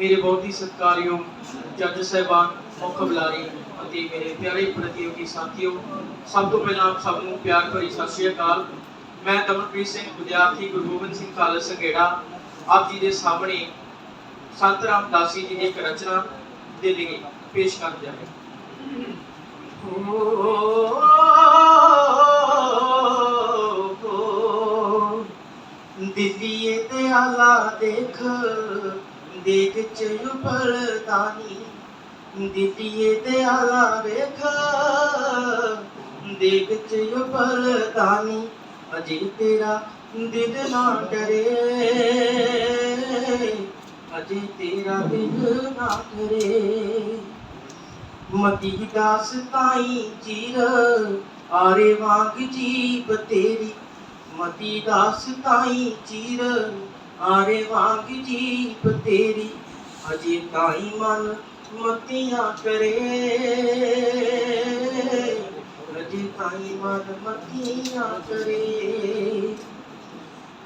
ਮੇਰੇ ਬਹੁਤ ਹੀ ਸਤਿਕਾਰਯੋਗ ਜੱਜ ਸਾਹਿਬਾਨ, ਮੁੱਖ ਬੁਲਾਰੇ ਅਤੇ ਮੇਰੇ ਪਿਆਰੇ ਪ੍ਰਤੀਯੋਗੀ ਸਾਥੀਓ, ਸਭ ਤੋਂ ਪਹਿਲਾਂ ਆਪ ਸਭ ਨੂੰ ਪਿਆਰ ਭਰੀ ਸਤਿ ਸ਼੍ਰੀ ਅਕਾਲ। ਮੈਂ ਕਮਲਪ੍ਰੀਤ ਸਿੰਘ, ਵਿਦਿਆਰਥੀ ਗੁਰੂ ਗੋਬਿੰਦ ਸਿੰਘ ਕਾਲਜ ਸੰਘੇੜਾ, ਆਪ ਜੀ ਦੇ ਸਾਹਮਣੇ ਸੰਤ ਰਾਮਦਾਸੀ ਜੀ ਦੀ ਇੱਕ ਰਚਨਾ ਦੇ ਲਈ ਪੇਸ਼ ਕਰ ਜਾਵੇ ਦਿੱਲੀਏ ਤੇ ਆਲਾ ਦੇਖ ਦੇਖ ਚ ਉਪਲਤਾਨੀ ਦਿੱਲੀਏ ਤੇ ਆਲਾ ਵੇਖ। ਦੇਖ ਚ ਉਪਲਤਾਨੀ ਅਜੇ ਤੇਰਾ ਦਿਲ ਨਾ ਡਰੇ। ਅਜੇ ਤੇਰਾ ਦਿਲ ਨਾ ਡਰੇ। ਮਤੀ ਦਾਸ ਤਾਈ ਚੀਰ, ਆਰੇ ਵਾਂਗ ਜੀਬ ਤੇਰੀ। ਮਤੀ ਦਾਸ ਤਾਈ ਚੀਰ ਆਰੇ ਵਾਂਗ ਜੀਬ ਤੇਰੀ, ਅਜੇ ਤਾਈ ਮਨ ਮਤੀਆਂ ਕਰੇ। ਅਜੇ ਤਾਈ ਮਨ ਮਤੀਆਂ ਕਰੇ।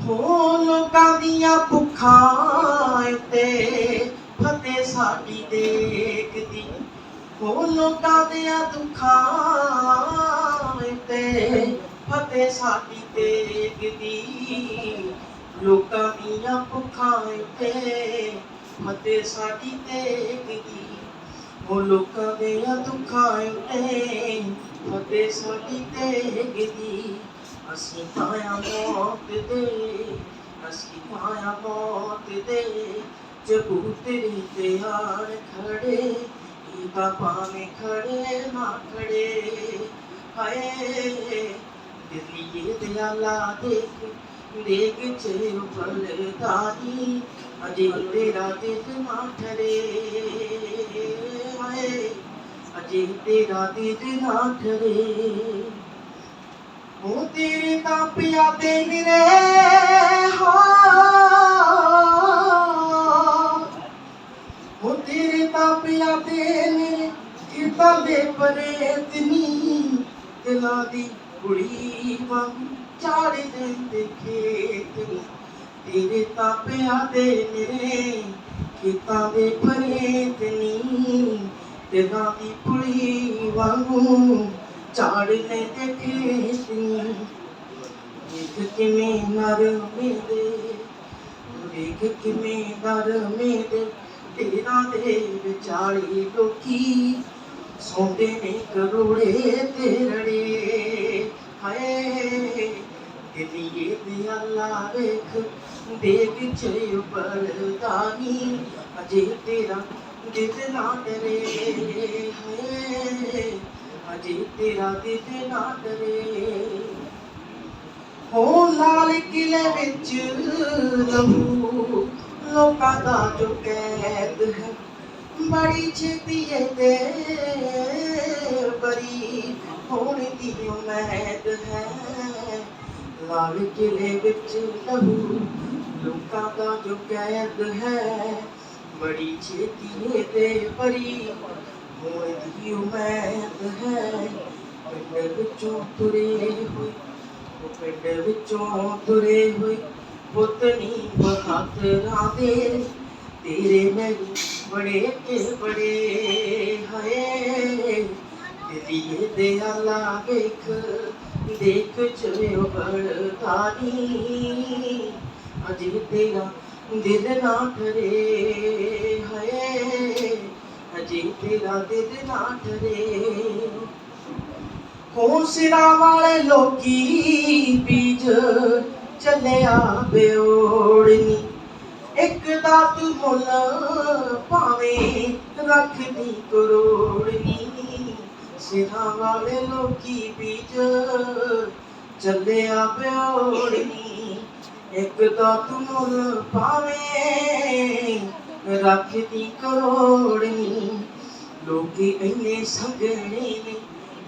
ਹੋ ਲੋਕਾਂ ਦੀਆਂ ਭੁੱਖਾਂ ਤੇ ਫਤਿਹ ਸਾਡੀ ਦੇਖਦੀ। ਹੋ ਲੋਕਾਂ ਦੀਆਂ ਦੁੱਖਾਂ ਤੇ ਫਤਿਹ ਸਾਡੀ ਦੇਖਦੀ। ਲੋਕਾਂ ਦੀਆਂ ਭੁੱਖਾਂ ਤੇ ਫਤਿਹ ਸਾਡੀ ਦੇਖਦੀ ਉਹ ਲੋਕਾਂ ਦੀਆਂ ਦੁੱਖਾਂ ਤੇ ਫਤਿਹ ਸਾਡੀ ਦੇਖਦੀ ਅਸੀਂ ਪਾਇਆ ਮੌਤ ਦੇ ਅਸੀਂ ਪਾਇਆ ਮੌਤ ਦੇ ਚਬੂਤਰੇ ਤੇ ਆੜ ਖੜੇ ਇਹ ਤਾਂ ਭਾਵੇਂ ਖੜੇ ਨਾ ਖੜੇ ਹਾਏ ਦਿੱਲੀਏ ਦੇ ਆਲਾ ਦੇਖ ਦੇਖ ਚੇ ਉਪਲਦਾਰੀ ਅਜੇ ਤੇਰਾ ਦਿਲ ਨਾ ਠਰੇ ਹਾਏ, ਅਜੇ ਤੇਰਾ ਦਿਲ ਨਾ ਠਰੇ ਉਹ ਤੇਰੇ ਤਾਂ ਪਿਆ ਦੇ ਨਿਰੇ ਹਾਂ। ਉਹ ਤੇਰੇ ਤਾਂ ਪਿਆ ਦੇ ਨਿਰੇ ਕਿਤਾ ਦੇ ਪਰੇ ਤਨੀ ਦਿਲਾਂ ਦੀ ਕੁੜੀ ਵਾਂਗ ਚਾੜੇ ਦੇ ਖੇਤ ਨੂੰ, ਤੇਰੇ ਤਾਂ ਪਿਆ ਦੇ ਨਿਰੇ ਕਿਤਾ ਦੇ ਪਰੇ ਤਨੀ ਦਿਲਾਂ ਦੀ ਕੁੜੀ ਵਾਂਗੂ ਝਾੜਨੇ ਤੇ ਖੇਤੀ ਦੇਖ ਕਿਵੇਂ ਨਰਮੇ ਦੇ ਦੇਖ ਕਿਵੇਂ ਨਰਮੇ ਦੇ ਤੇਰਾ ਦੇ ਵਿਚਾਲੀ ਲੋਕੀ ਸੌਂਦੇ ਨੇ ਕਰੋੜੇ ਤੇਰੜੇ, ਹਾਏ ਦਿੱਲੀਏ ਦੇ ਅੱਲਾ ਵੇਖ, ਦੇਖ ਚੇ ਬਲਦਾਨੀ ਅਜੇ ਤੇਰਾ ਦਿਲ ਨਾ ਡਰੇ, ਹਾਏ, ਅਜੇ ਤੇਰਾ ਦਿਲ ਨਾ ਡਰੇ। ਹੋ ਲਾਲ ਕਿਲੇ ਵਿੱਚ ਲਹੂ, ਲੋਕਾਂ ਦਾ ਜੋ ਕੈਦ ਹੈ ਬੜੀ ਛੇਤੀ ਤੇ ਬਰੀ ਹੋਣ ਦੀ ਉਮੀਦ ਹੈ। ਲਾਲ ਕਿਲੇ ਵਿੱਚ ਲਹੂ, ਲੋਕਾਂ ਦਾ ਜੋ ਕੈਦ ਹੈ, ਬੜੀ ਛੇਤੀ ਤੇ ਬਰੀ ਹੋਣ ਦੀ ਉਮੀਦ ਹੈ। ਪਿੰਡ ਵਿੱਚੋਂ ਤੁਰੇ ਹੋਏ, ਉਹ ਪਿੰਡ ਵਿੱਚੋਂ ਤੁਰੇ ਹੋਏ ਪੁੱਤਨੀ ਬਹਾਦਰਾਂ ਦੇ, ਤੇਰੇ ਮੈਨੂੰ ਬੜੇ ਕੇ ਬੜੇ ਹਾਏ। ਦਿੱਲੀਏ ਦੇ ਆਲਾ ਵੇਖ, ਦੇਖ ਚਲਿਓ ਬੜਤਾਨੀ ਅਜੇ ਤੇਰਾ ਦਿਲ ਨਾ ਠਰੇ ਹਾਏ। ਅਜੇ ਤੇਰਾ ਦਿਲ ਨਾ ਠਰੇ ਹੌਸਲਾ ਵਾਲੇ ਲੋਕੀ ਬੀਜ ਚੱਲਿਆ ਬਿਓੜਨੀ ਇੱਕ ਦਾ ਮੁੱਲ ਭਾਵੇਂ ਰੱਖ ਦੀ ਕਰੋੜਨੀ ਸਿਰਾਂ ਵਾਲੇ ਲੋਕੀ ਬੀਜ ਚੱਲਿਆ ਬਿਓੜਨੀ ਇੱਕ ਦਾ ਮੁੱਲ ਭਾਵੇਂ ਰੱਖਦੀ ਕਰੋੜਨੀ ਲੋਕੀ ਇੰਨੇ ਸੰਗਣੇ ਨੇ,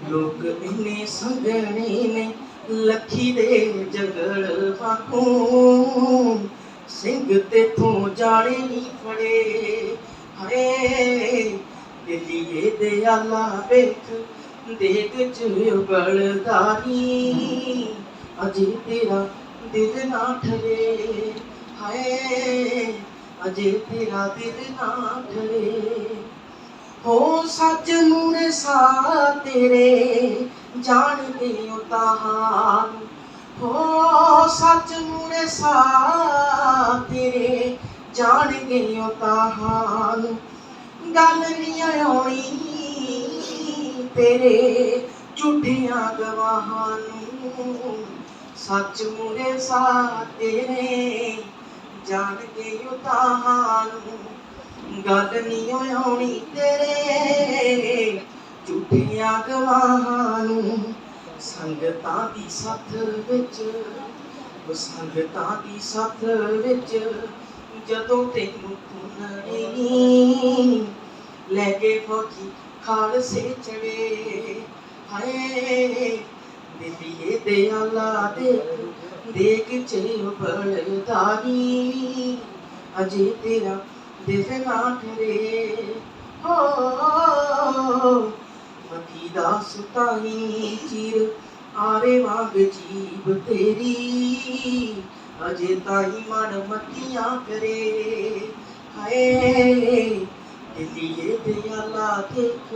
ਲੋਕ ਇੰਨੇ ਸੰਗਣੇ ਨੇ, ਲੱਖੀ ਦੇ ਜਗੜ ਵਾਂਗੂ ਸਿੰਘ ਤੇ ਤੂੰ ਜਾਣੇ ਨਹੀਂ ਫੜੇ ਹਾਏ ਦਿੱਲੀਏ ਦੇ ਆਲਾ ਵੇਖ, ਦੇਖ ਚ ਬਲਦਾਰੀ ਅਜੇ ਤੇਰਾ ਦਿਲ ਨਾ ਠਰੇ। ਹਾਏ ਅਜੇ ਤੇਰਾ ਦਿਲ ਨਾ ਠਰੇ। ਹੋ ਸੱਚ ਮੂਰੇ ਸਾ ਤੇਰੇ, ਜਾਣਦੇ ਹੋ ਹੋ ਸੱਚ ਮੂਰੇ ਸਾ ਤੇਰੇ ਜਾਣਗੇ ਹੋ ਤਾਹਾਂ ਗੱਲ ਨਹੀਂ ਆਉਣੀ ਤੇਰੇ ਝੂਠੀਆਂ ਗਵਾਹਾਂ ਨੂੰ। ਸੱਚ ਮੂਰੇ ਸਾ ਤੇਰੇ ਜਾਣਗੇ ਹੋ ਤਾਹਾਂ ਨੂੰ ਗੱਲ ਨਹੀਂ ਆਉਣੀ ਤੇਰੇ ਝੂਠੀਆਂ ਗਵਾਹਾਂ ਨੂੰ। ਸੰਗਤਾਂ ਦੀ ਸੱਥ ਵਿੱਚ ਉਹ ਸੰਗਤਾਂ ਦੀ ਸੱਥ ਵਿੱਚ ਜਦੋਂ ਤੈਨੂੰ ਪੁੰਨਣੀ ਲੈ ਕੇ ਫੌਜੀ ਖਾਲਸੇ ਚੜੇ ਹਾਏ, ਦਿੱਲੀਏ ਦੇ ਆਲਾ ਦੇਖ ਦੇਖ ਚੇ ਬਲਦਾਰੀ ਅਜੇ ਤੇਰਾ ਦਿਲ ਨਾ ਠਰੇ। ਹੋ ਮਤੀ ਦਾ ਚਿਰ ਆਰੇ ਵਾਂਗ ਜੀਬ ਤੇਰੀ। ਅਜੇ ਤਾਈ ਮਨ ਮਤੀਆਂ ਕਰੇ। ਹਾਏ ਦਿੱਲੀਏ ਦੇ ਦੇਖ।